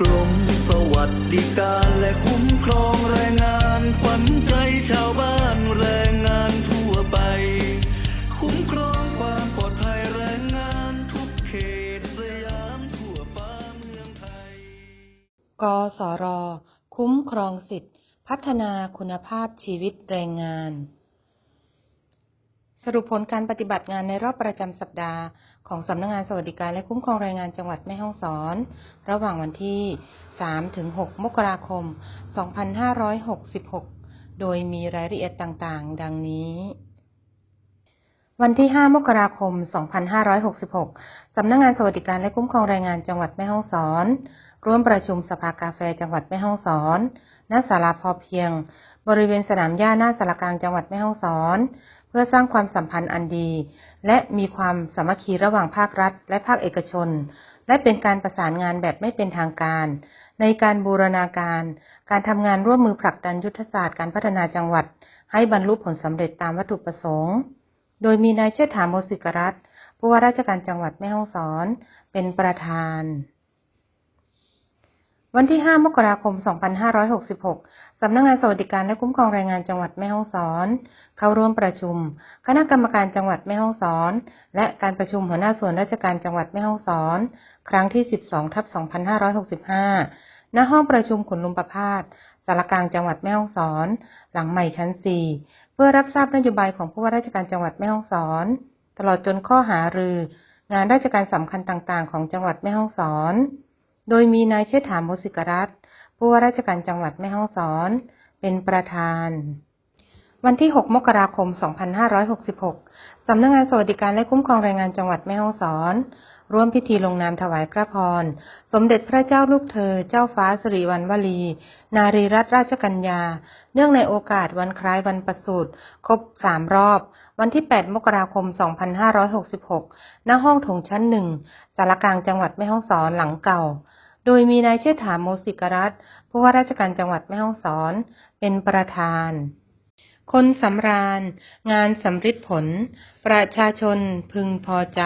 กรมสวัสดิการและคุ้มครองแรงงานขวัญใจชาวบ้านแรงงานทั่วไป คุ้มครองความปลอดภัยแรงงานทุกเขตสยามทั่วฟ้าเมืองไทย กสร คุ้มครองสิทธิพัฒนาคุณภาพชีวิตแรงงาน สรุปผลการปฏิบัติงานในรอบประจำสัปดาห์ของสำนักงานสวัสดิการและคุ้มครองแรงงานจังหวัดแม่ฮ่องสอน ระหว่างวันที่3-6มกราคม 2566 โดยมีรายละเอียดต่างๆ ดังนี้ วันที่ 5 มกราคม 2566 สำนักงานสวัสดิการและคุ้มครองแรงงานจังหวัดแม่ฮ่องสอน ร่วมประชุมสภากาแฟจังหวัดแม่ฮ่องสอนณศาลาพอเพียง บริเวณสนามหญ้าหน้าสารกลางจังหวัดแม่ฮ่องสอน พื่อสร้างความสัมพันธ์อันดี และมีความสามัคคีระหว่างภาครัฐ และภาคเอกชน และเป็นการประสานงานแบบไม่เป็นทางการ ในการบูรณาการ การทำงานร่วมมือผลักดันยุทธศาสตร์การพัฒนาจังหวัด ให้บรรลุผลสำเร็จตามวัตถุประสงค์ โดยมีนายเชษฐาโมสิกรัตผู้ว่าราชการจังหวัดแม่ฮ่องสอน เป็นประธาน วันที่ 5 มกราคม 2566 สำนักงานสวัสดิการและคุ้มครองแรงงานจังหวัดแม่ฮ่องสอน เข้าร่วมประชุม คณะกรรมการจังหวัดแม่ฮ่องสอน และการประชุมหัวหน้าส่วนราชการจังหวัดแม่ฮ่องสอน ครั้งที่ 12ทับ2565 ณ ห้องประชุมขุนลุมประพาสสารกลางจังหวัดแม่ฮ่องสอน หลังใหม่ชั้น 4 เพื่อรับทราบนโยบายของผู้ว่าราชการจังหวัดแม่ฮ่องสอน ตลอดจนข้อหารือ งานราชการสำคัญต่างๆ ของจังหวัดแม่ฮ่องสอน โดยมีนายเชษฐาโมสิกรัตผู้ว่าราชการจังหวัดแม่ฮ่องสอน เป็นประธาน วันที่ 6 มกราคม 2566 สำนักงานสวัสดิการและคุ้มครองแรงงานจังหวัดแม่ฮ่องสอน ร่วมพิธีลงนามถวายพระพร สมเด็จพระเจ้าลูกเธอ เจ้าฟ้าสิริวัณวลี นารีรัตนราชกัญญา เนื่องในโอกาสวันคล้ายวันประสูติครบ3รอบ วันที่ 8 มกราคม 2566 ณ ห้องโถงชั้นหนึ่ง สารกลางจังหวัดแม่ฮ่องสอนหลังเก่าโดยมีนายเชษฐาโมสิกรัตผู้ว่าราชการจังหวัดแม่ฮ่องสอน เป็นประธาน คนสำราญ งานสำริดผล ประชาชนพึงพอใจ